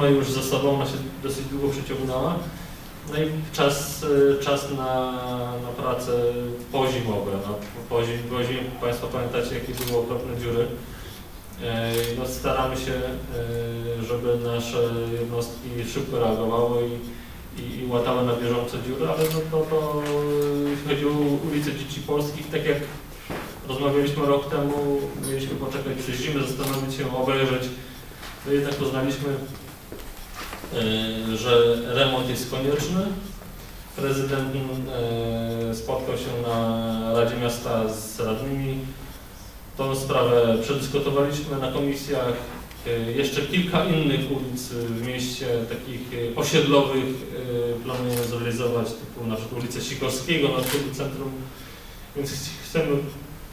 mamy już za sobą, ona się dosyć długo przeciągnęła. No i czas, e, czas na, na pracę pozimowe. No, po zim, po zim, Państwo pamiętacie, jakie były okropne dziury. E, No, staramy się, e, żeby nasze jednostki szybko reagowały i, i, i łatały na bieżąco dziury, ale no, to, to jeśli chodzi o ulice Dzieci Polskich, tak jak rozmawialiśmy rok temu, mieliśmy poczekać przez zimę, zastanowić się, obejrzeć, to jednak uznaliśmy, e, że remont jest konieczny. Prezydent e, spotkał się na Radzie Miasta z radnymi. Tą sprawę przedyskutowaliśmy na komisjach. E, Jeszcze kilka innych ulic w mieście, takich osiedlowych, planujemy zrealizować, typu na przykład ulicę Sikorskiego na centrum. Więc chcemy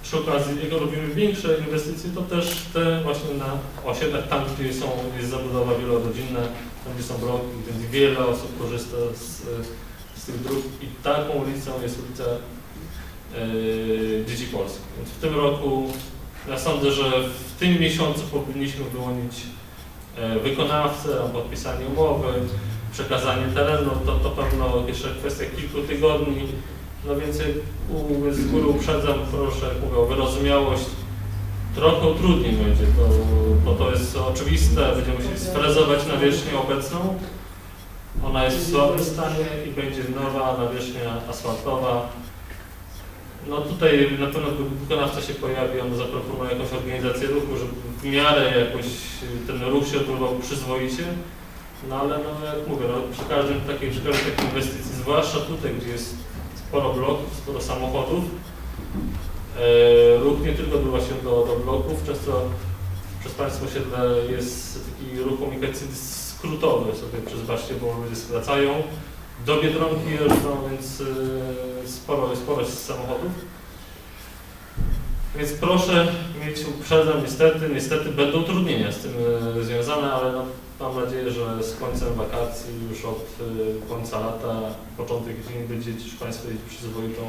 przy okazji, jak robimy większe inwestycje, to też te właśnie na osiedlach, tam gdzie są, jest zabudowa wielorodzinna, tam gdzie wiele osób korzysta z, z tych dróg i taką ulicą jest ulica e, Dzieci Polskich. Więc w tym roku ja sądzę, że w tym miesiącu powinniśmy wyłonić e, wykonawcę, podpisanie umowy, przekazanie terenu, to, to pewno jeszcze kwestia kilku tygodni. No więc u- z góry uprzedzam, proszę, mówię o wyrozumiałość. Trochę trudniej będzie, to, bo to jest oczywiste, będziemy musieli sfrezować nawierzchnię obecną. Ona jest w słabym stanie i będzie nowa nawierzchnia asfaltowa. No tutaj na pewno wykonawca się pojawi, on zaproponuje jakąś organizację ruchu, żeby w miarę jakoś ten ruch się odbywał przyzwoicie. No ale no jak mówię, no, przy każdym takiej, przy każdej takiej inwestycji, zwłaszcza tutaj, gdzie jest sporo bloków, sporo samochodów, ruch nie tylko odbywa się do, do bloków, często przez Państwa osiedle jest taki ruch komunikacyjny skrótowy sobie przez Baszcie, bo ludzie skracają, do Biedronki jeżdżą, więc e, sporo, sporo jest samochodów. Więc proszę mieć uprzedzam, niestety, niestety będą utrudnienia z tym e, związane, ale no, mam nadzieję, że z końcem wakacji, już od e, końca lata, początek jesieni będziecie już Państwo jeździć przyzwoitą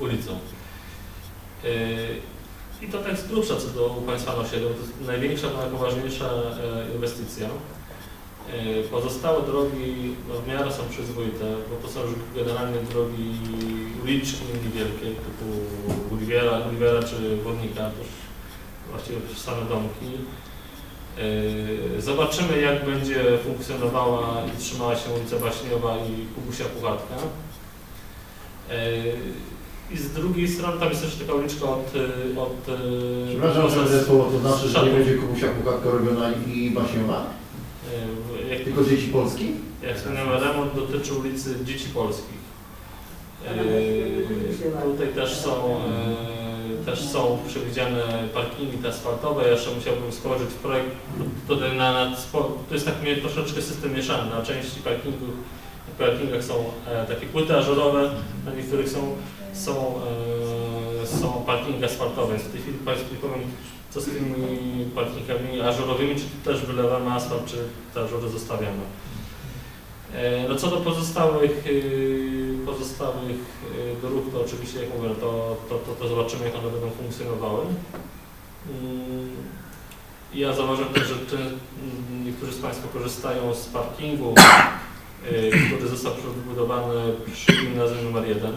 ulicą. E, I to tak z co do Państwa na osiedlu, to jest największa, najpoważniejsza e, inwestycja. E, Pozostałe drogi no, w miarę są przyzwoite, bo to są już generalnie drogi uliczki niewielkie, typu Oliwiera, Oliwiera czy Wodnika, to już właściwie same domki. E, Zobaczymy, jak będzie funkcjonowała i trzymała się ulica Baśniowa i Kubusia Puchatka. I z drugiej strony tam jest też taka uliczka od... e, od e, Przepraszam, że będę słowo, to znaczy, że nie będzie Kubusia Puchatka robiona i baśniowa? e, jak Tylko dzieci Polski? Jak wspomniałem, remont dotyczy ulicy Dzieci Polskich. E, tutaj też są, e, też są przewidziane parkingi asfaltowe. Ja jeszcze musiałbym skończyć projekt. Tutaj na, na, to jest tak troszeczkę system mieszany. Na części parkingów, w parkingach są e, takie płyty ażurowe, na niektórych są, są, e, są parkingi asfaltowe. Więc w tej chwili Państwu powiem, co z tymi parkingami ażurowymi, czy też wylewamy asfalt, czy te ażury zostawiamy. E, No co do pozostałych, pozostałych dróg, to oczywiście jak mówię, to, to, to, to zobaczymy jak one będą funkcjonowały. Mm, Ja zauważyłem też, że mm, niektórzy z Państwa korzystają z parkingu, został wybudowany przy gimnazjum numer 1.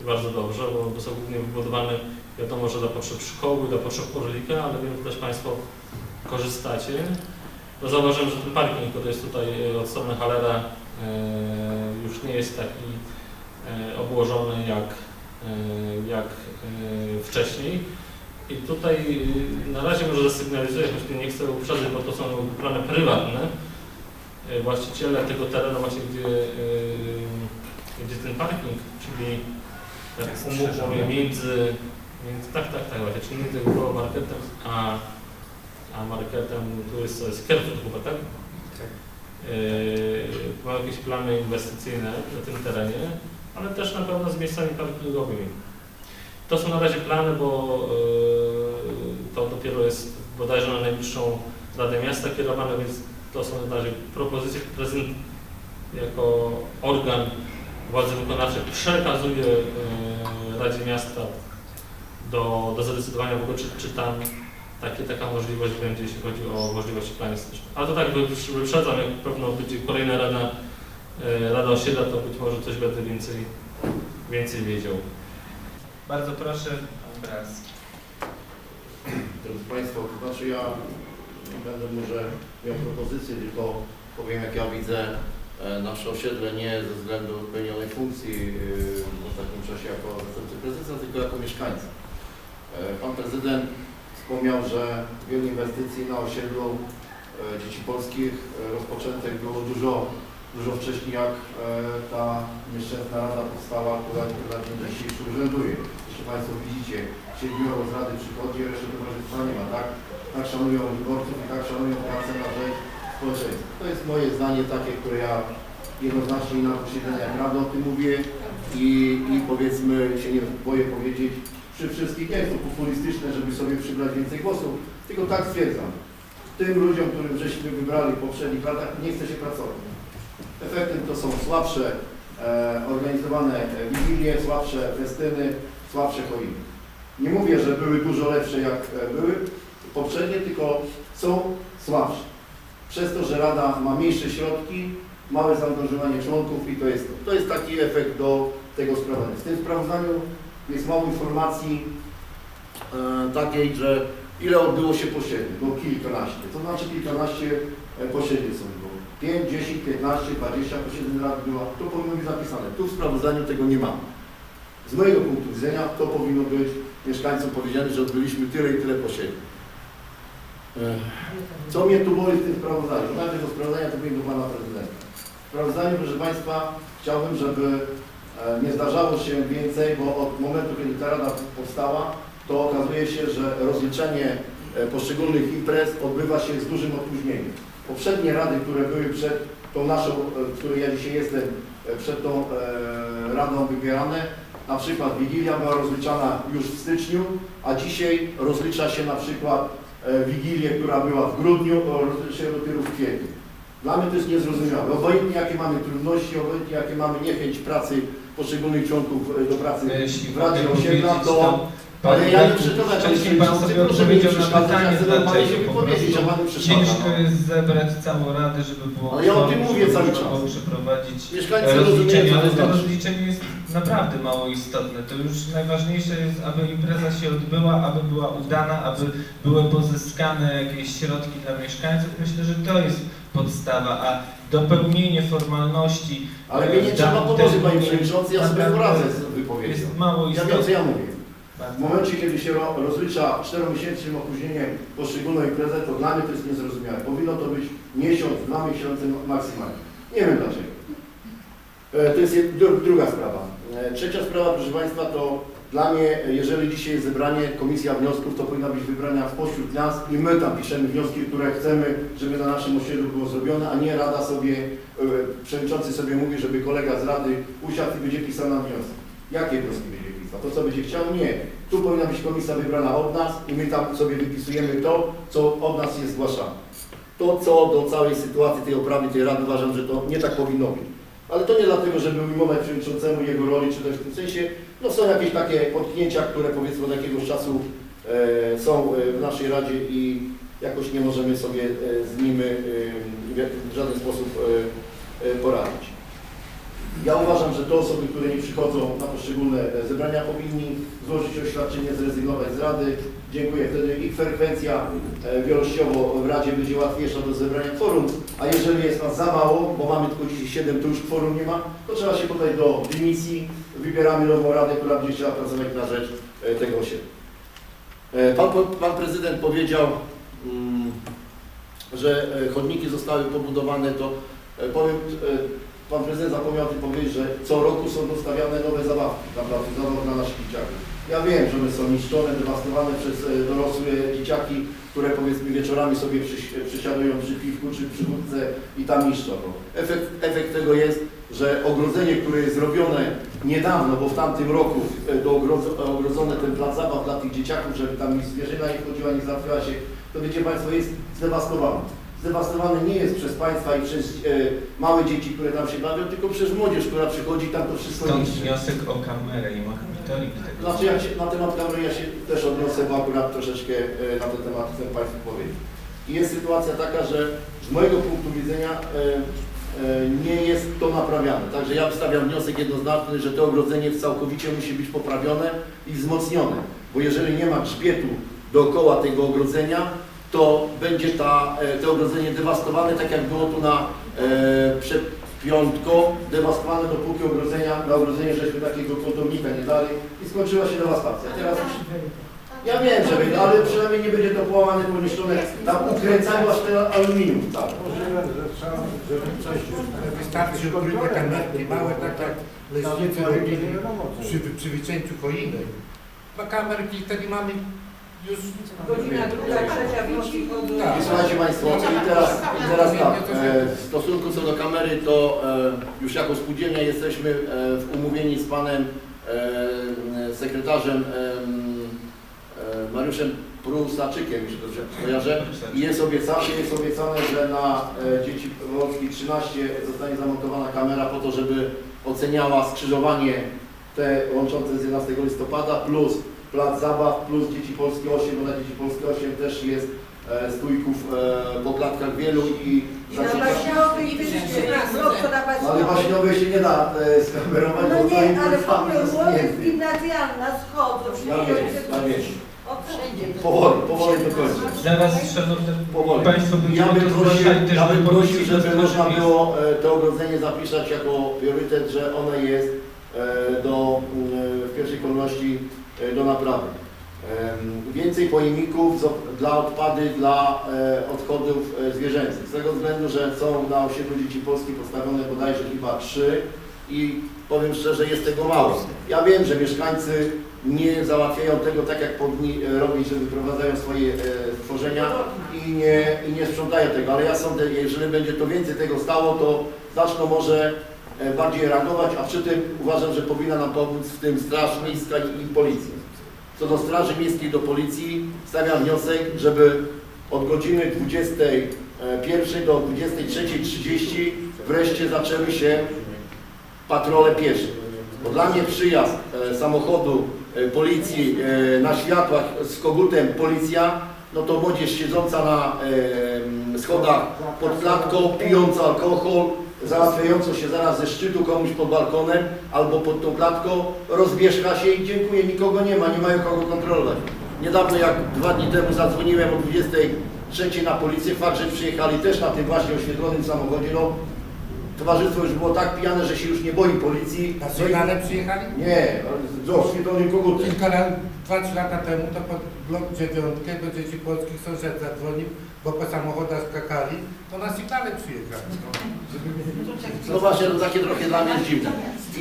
I bardzo dobrze, bo został głównie wybudowany wiadomo, że dla potrzeb szkoły, dla potrzeb Orlika, ale wiem, że też Państwo korzystacie. No zauważyłem, że ten parking, który jest tutaj y, od strony Halera, y, już nie jest taki y, obłożony jak, jak wcześniej. I tutaj na razie może zasygnalizuję, choć nie chcę uprzedzać, bo to są plany prywatne. Y, Właściciele tego terenu właśnie, gdzie, y, gdzie ten parking, czyli jak umówmy między, między, tak, tak, tak, właśnie, czyli między koło marketem a, a marketem, tu jest, to jest Carrefour chyba, tak? Yy, ma jakieś plany inwestycyjne na tym terenie, ale też na pewno z miejscami parkingowymi. To są na razie plany, bo yy, to dopiero jest bodajże na najbliższą Radę Miasta kierowane, więc to są na razie propozycje. Prezydent jako organ władzy wykonawczej przekazuje yy, Radzie Miasta do, do zadecydowania w ogóle, czy, czy tam takie, taka możliwość będzie, jeśli chodzi o możliwości planistyczne. Ale to tak wy- wyprzedzam, jak pewno będzie kolejna rada, e, rada osiedla, to być może coś będę więcej, więcej wiedział. Bardzo proszę, pan Bralski. Drodzy Państwo, to znaczy ja nie będę może miał propozycję, tylko powiem jak ja widzę e, nasze osiedle nie ze względu pełnionej funkcji e, w ostatnim czasie jako zastępcy prezesa, tylko jako mieszkańca. E, Pan prezydent wspomniał, że wiele inwestycji na osiedlu dzieci polskich rozpoczętych było dużo, dużo wcześniej jak ta nieszczęsna rada powstała, która na dzień dzisiejszy urzęduje. Jeśli Państwo widzicie, siedmioro z Rady przychodzi, a reszta towarzystwa nie ma, tak? Tak szanują wyborców i tak szanują pracę na rzecz społeczeństwa. To jest moje zdanie takie, które ja jednoznacznie na posiedzeniach Rady o tym mówię i, i powiedzmy, się nie boję powiedzieć, przy wszystkich, nie jest to populistyczne, żeby sobie przybrać więcej głosów, tylko tak stwierdzam. Tym ludziom, którym żeśmy wybrali w poprzednich latach, nie chce się pracować. Efektem to są słabsze e, organizowane wigilie, słabsze festyny, słabsze choiny. Nie mówię, że były dużo lepsze jak e, były poprzednie, tylko są słabsze. Przez to, że Rada ma mniejsze środki, małe zaangażowanie członków i to jest to. Jest taki efekt do tego sprawozdania. W tym sprawozdaniu jest mało informacji e, takiej, że ile odbyło się posiedzeń, było kilkanaście. To znaczy kilkanaście e, posiedzeń są było. 5, 10, 15, 20 posiedzeń Rady było. To powinno być zapisane. Tu w sprawozdaniu tego nie ma. Z mojego punktu widzenia to powinno być mieszkańcom powiedziane, że odbyliśmy tyle i tyle posiedzeń. Ech. Co mnie tu boli w tym sprawozdaniu? Najpierw do sprawozdania to do Pana Prezydenta. W sprawozdaniu, proszę Państwa, chciałbym, żeby e, nie zdarzało się więcej, bo od momentu, kiedy ta Rada powstała, to okazuje się, że rozliczenie e, poszczególnych imprez odbywa się z dużym opóźnieniem. Poprzednie rady, które były przed tą naszą, e, w której ja dzisiaj jestem, e, przed tą e, Radą wybierane, na przykład Wigilia była rozliczana już w styczniu, a dzisiaj rozlicza się na przykład e, Wigilię, która była w grudniu, się dopiero w kwietniu. Dla mnie to jest niezrozumiałe. Obojętnie jakie mamy trudności, obojętnie jakie mamy niechęć pracy poszczególnych członków e, do pracy Jeśli w Radzie Osiedla, to... Pan Ale ja nie przeszkadzam, wcześniej pan sobie odpowiedział na pytanie, dlaczego po prostu ciężko jest zebrać całą radę, żeby było Ale ja o tym mówię cały czas. przeprowadzić Mieszkańcy rozliczenie, ale to to znaczy. rozliczenie jest naprawdę mało istotne. To już najważniejsze jest, aby impreza się odbyła, aby była udana, aby były pozyskane jakieś środki dla mieszkańców. Myślę, że to jest podstawa, a dopełnienie formalności Ale mnie nie e, trzeba pomocy, panie przewodniczący, ja sobie poradzę z wypowiedzią. jest mało Ja istotne. wiem, co ja mówię. W momencie, kiedy się ro- rozlicza czteromiesięcznym opóźnieniem poszczególną imprezę, to dla mnie to jest niezrozumiałe. Powinno to być miesiąc, dwa miesiące maksymalnie. Nie wiem dlaczego. E, To jest druga sprawa. E, Trzecia sprawa, proszę Państwa, to dla mnie, jeżeli dzisiaj jest zebranie, komisja wniosków, to powinna być wybrana spośród nas i my tam piszemy wnioski, które chcemy, żeby na naszym osiedlu było zrobione, a nie Rada sobie, e, przewodniczący sobie mówi, żeby kolega z Rady usiadł i będzie pisał nam wnioski. Jakie wnioski będzie pisał? To, co będzie chciał? Nie. Tu powinna być komisja wybrana od nas i my tam sobie wypisujemy to, co od nas jest zgłaszane. To, co do całej sytuacji tej oprawy tej Rady uważam, że to nie tak powinno być. Ale to nie dlatego, żeby ujmować przewodniczącemu jego roli, czy też w tym sensie, no są jakieś takie potknięcia, które powiedzmy od jakiegoś czasu e, są e, w naszej Radzie i jakoś nie możemy sobie e, z nimi e, w żaden sposób poradzić. Ja uważam, że te osoby, które nie przychodzą na poszczególne e, zebrania powinni złożyć oświadczenie, zrezygnować z Rady. Dziękuję. Wtedy ich frekwencja e, wielościowo w Radzie będzie łatwiejsza do zebrania kworum, a jeżeli jest nas za mało, bo mamy tylko dzisiaj 7, to już kworum nie ma, to trzeba się podać do dymisji, wybieramy nową Radę, która będzie chciała pracować na rzecz e, tego. E, Pan, pan prezydent powiedział, mm, że chodniki zostały pobudowane, to powiem, Pan prezydent zapomniał o tym powiedzieć, że co roku są dostawiane nowe zabawki dla, dla, zabawek dla naszych dzieciaków. Ja wiem, że one są niszczone, dewastowane przez e, dorosłe dzieciaki, które powiedzmy wieczorami sobie przysiadują przy piwku czy przy wódce i tam niszczą. Efekt, efekt tego jest, że ogrodzenie, które jest zrobione niedawno, bo w tamtym roku e, ogrodzo- ogrodzone ten plac zabaw dla tych dzieciaków, żeby tam zwierzyna nie wchodziła, nie załatwiała się, to wiecie Państwo, jest zdewastowane. Zdewastowany nie jest przez Państwa i przez e, małe dzieci, które tam się bawią, tylko przez młodzież, która przychodzi tam to wszystko Stąd niszczy. wniosek o kamerę i monitoring tego. Znaczy ja się, na temat kamery ja się też odniosę, bo akurat troszeczkę e, na ten temat chcę Państwu powiedzieć. I jest sytuacja taka, że z mojego punktu widzenia e, nie jest to naprawiane. Także ja wstawiam wniosek jednoznaczny, że to ogrodzenie całkowicie musi być poprawione i wzmocnione. Bo jeżeli nie ma grzbietu dookoła tego ogrodzenia, to będzie ta, e, to ogrodzenie dewastowane, tak jak było tu na e, przed piątką, dewastowane dopóki ogrodzenia, na ogrodzenie żeśmy takiego kątownika nie dali i skończyła się dewastacja. Teraz ja wiem, że będzie, ale przynajmniej nie będzie to połamane, poniszczone, tam ukręcają aż ten aluminium coś... Wystarczy ukryte kamerki małe, tak jak leśnicy robili przy, przy wycięciu choiny. Dwa kamerki wtedy mamy już... Godzina druga, trzecia w nocy chodzą. Tak. I słuchajcie Państwo, i teraz, i teraz tak, e, w stosunku co do kamery, to e, już jako spółdzielnia jesteśmy e, w umówieni z Panem e, sekretarzem e, Mariuszem Prusaczykiem, jeśli dobrze kojarzę. I jest obiecane, jest obiecane, że na e, Dzieci Polskich 13 zostanie zamontowana kamera po to, żeby oceniała skrzyżowanie te łączące z 11 listopada plus plac zabaw plus Dzieci Polskie 8, bo na Dzieci Polskie 8 też jest e, stójków e, po klatkach wielu i I na zaczyna- Waśniowy i na No, ale Waśniowy. Się nie da e, skamerować, No bo to nie, ale powiem, jest młodzież niezbyt. gimnazjalna schodzą, wiem, ja wiem. O, wszędzie. Powoli, powoli do końca. Zaraz, szanowni Powoli. Państwo, Ja bym to prosił, zgłaszali też ja do bym Komisji prosił, żeby można było e, to ogrodzenie zapisać jako priorytet, że ono jest e, do, mm, w pierwszej kolejności e, do naprawy. Więcej pojemników dla odpady, dla e, odchodów e, zwierzęcych. Z tego względu, że są na osiedlu Dzieci Polskich postawione bodajże chyba trzy i powiem szczerze, jest tego mało. Ja wiem, że mieszkańcy nie załatwiają tego tak, jak powinni e, robić, że wyprowadzają swoje e, tworzenia i nie, i nie sprzątają tego, ale ja sądzę, jeżeli będzie to więcej tego stało, to zaczną może e, bardziej reagować, a przy tym uważam, że powinna nam pomóc w tym Straż Miejska i, Policja. Co do Straży Miejskiej, do Policji stawiam wniosek, żeby od godziny 21 do 23.30 wreszcie zaczęły się patrole piesze. Bo dla mnie przyjazd e, samochodu e, policji e, na światłach z kogutem policja, no to młodzież siedząca na e, schodach pod klatką, pijąca alkohol, załatwiająco się zaraz ze szczytu komuś pod balkonem albo pod tą klatką, rozbieżka się i dziękuję, nikogo nie ma, nie mają kogo kontrolować. Niedawno jak dwa dni temu zadzwoniłem o 23 na policję, fakt, że przyjechali też na tym właśnie oświetlonym samochodzie, no towarzystwo już było tak pijane, że się już nie boi policji. Na sygnale przyjechali? Nie, z oświetlonym kogutem. Kilka lat, dwa, trzy lata temu to pod blok dziewiątkę do dzieci polskich sąsiad zadzwonił, bo po samochodach skakali, to na sygnale przyjechali. No. No właśnie, to takie trochę dla mnie dziwne.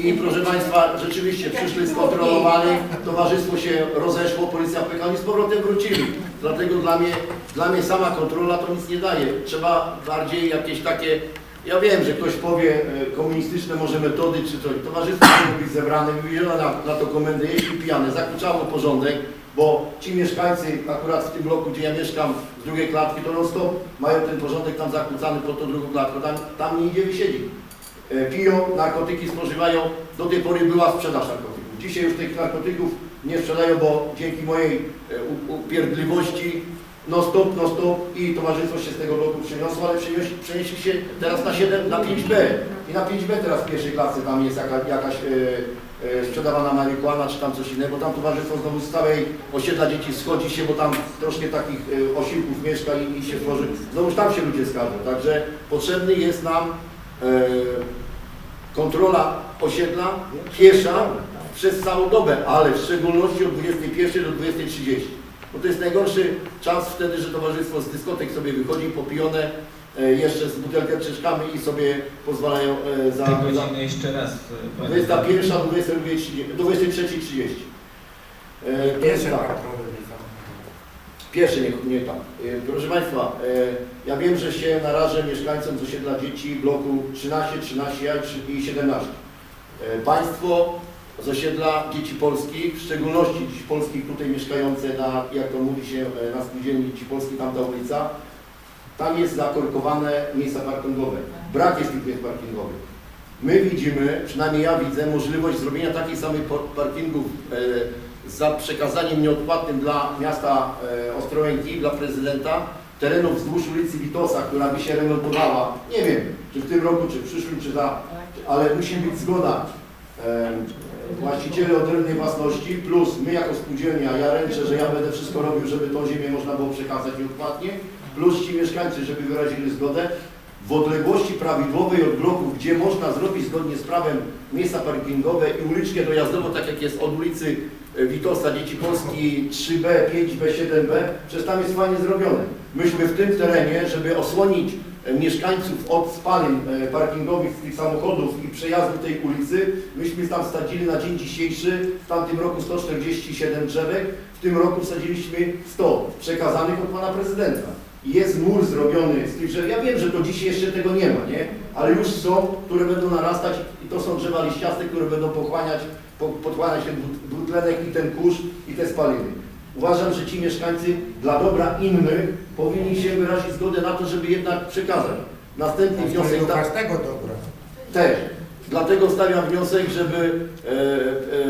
I proszę Państwa, rzeczywiście przyszli, skontrolowali, towarzystwo się rozeszło, policja pojechała i z powrotem wrócili. Dlatego dla mnie, dla mnie sama kontrola to nic nie daje. Trzeba bardziej jakieś takie, ja wiem, że ktoś powie e, komunistyczne może metody czy coś. Towarzystwo powinno być zebrane, wywiezione na, na to komendę, jeśli pijane, zakłócało porządek, bo ci mieszkańcy akurat w tym bloku, gdzie ja mieszkam, z drugiej klatki, to non stop mają ten porządek tam zakłócany pod tą drugą klatką, tam, tam nie idzie wysiedzieć. E, Piją, narkotyki spożywają, do tej pory była sprzedaż narkotyków. Dzisiaj już tych narkotyków nie sprzedają, bo dzięki mojej e, upierdliwości no stop, no stop i towarzystwo się z tego bloku przeniosło, ale przenieśli, się teraz na 7, na 5B. I na 5B teraz w pierwszej klasy tam jest jaka, jakaś e, e, sprzedawana marihuana czy tam coś innego. Tam towarzystwo znowu z całej osiedla dzieci schodzi się, bo tam troszkę takich e, osiłków mieszka i, i się tworzy. Znowuż tam się ludzie skarżą. Także potrzebny jest nam kontrola osiedla piesza przez całą dobę, ale w szczególności od 21 do 20.30. Bo to jest najgorszy czas wtedy, że towarzystwo z dyskotek sobie wychodzi popijone e, jeszcze z butelkę czeszkami i sobie pozwalają e, za, Te za godziny jeszcze raz. e, panie 21 do 22.30 do 23.30. E, to jest Pierwsze tak. Patrole nie nie, tak. E, Proszę Państwa, e, ja wiem, że się narażę mieszkańcom z osiedla dzieci bloku 13, 13 i 17. E, Państwo z osiedla dzieci polskich, w szczególności dzieci polskich tutaj mieszkające na, jak to mówi się, na spółdzielni dzieci polskich, tamta ulica, Tam jest zakorkowane miejsca parkingowe. Brak jest tych miejsc parkingowych. My widzimy, przynajmniej ja widzę, możliwość zrobienia takich samych parkingów za przekazaniem nieodpłatnym dla miasta e, Ostrołęki, dla prezydenta, terenów wzdłuż ulicy Witosa, która by się remontowała, nie wiem, czy w tym roku, czy w przyszłym, czy za, ale musi być zgoda e, właścicieli odrębnej własności, plus my jako spółdzielnia, ja ręczę, że ja będę wszystko robił, żeby tą ziemię można było przekazać nieodpłatnie, plus ci mieszkańcy, żeby wyrazili zgodę, w odległości prawidłowej od bloków, gdzie można zrobić zgodnie z prawem miejsca parkingowe i uliczkę dojazdową, tak jak jest od ulicy e, Witosa, Dzieci Polski 3B, 5B, 7B, przecież tam jest fajnie zrobione. Myśmy w tym terenie, żeby osłonić e, mieszkańców od spalin e, parkingowych tych samochodów i przejazdu tej ulicy, myśmy tam wsadzili na dzień dzisiejszy, w tamtym roku 147 drzewek, w tym roku wsadziliśmy 100 przekazanych od pana prezydenta. Jest mur zrobiony z tych drzew. Ja wiem, że to dzisiaj jeszcze tego nie ma, nie? Ale już są, które będą narastać i to są drzewa liściaste, które będą pochłaniać, po, podchłaniać ten dwutlenek i ten kurz i te spaliny. Uważam, że ci mieszkańcy dla dobra innych powinni się wyrazić zgodę na to, żeby jednak przekazać. Następny wniosek da, każdego dobra. też. Dlatego stawiam wniosek, żeby e,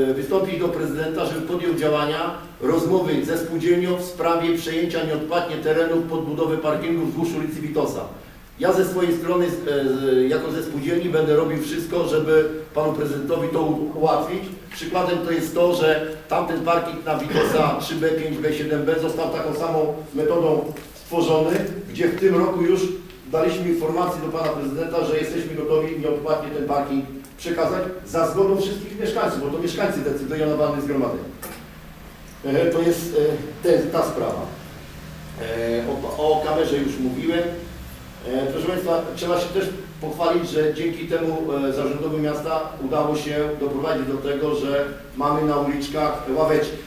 e, wystąpić do prezydenta, żeby podjął działania, rozmowy ze spółdzielnią w sprawie przejęcia nieodpłatnie terenów pod budowę parkingu wzdłuż ulicy Witosa. Ja ze swojej strony, e, jako ze spółdzielni, będę robił wszystko, żeby panu prezydentowi to ułatwić. Przykładem to jest to, że tamten parking na Witosa 3B, 5B, 7B został taką samą metodą stworzony, gdzie w tym roku już daliśmy informację do pana prezydenta, że jesteśmy gotowi nieodpłatnie ten parking przekazać za zgodą wszystkich mieszkańców, bo to mieszkańcy decydują na walnym zgromadzeniu. E, To jest e, te, ta sprawa. E, O, o kamerze już mówiłem. Proszę Państwa, trzeba się też pochwalić, że dzięki temu zarządowi miasta udało się doprowadzić do tego, że mamy na uliczkach ławeczki.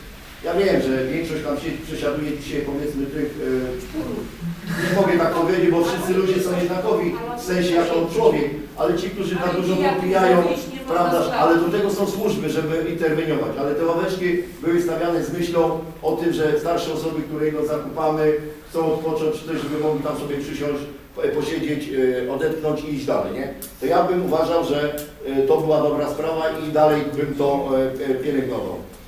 Ja wiem, że większość tam się przesiaduje dzisiaj powiedzmy tych, e, nie mogę tak powiedzieć, bo wszyscy ludzie są jednakowi w sensie jako człowiek, ale ci, którzy za dużo popijają, prawda, ale do tego są służby, żeby interweniować. Ale te ławeczki były stawiane z myślą o tym, że starsze osoby, które idą zakupamy, chcą odpocząć, czy też żeby mogli tam sobie przysiąść, po- posiedzieć, e, odetchnąć i iść dalej, nie? To ja bym uważał, że e, to była dobra sprawa i dalej bym to e, e, pielęgnował.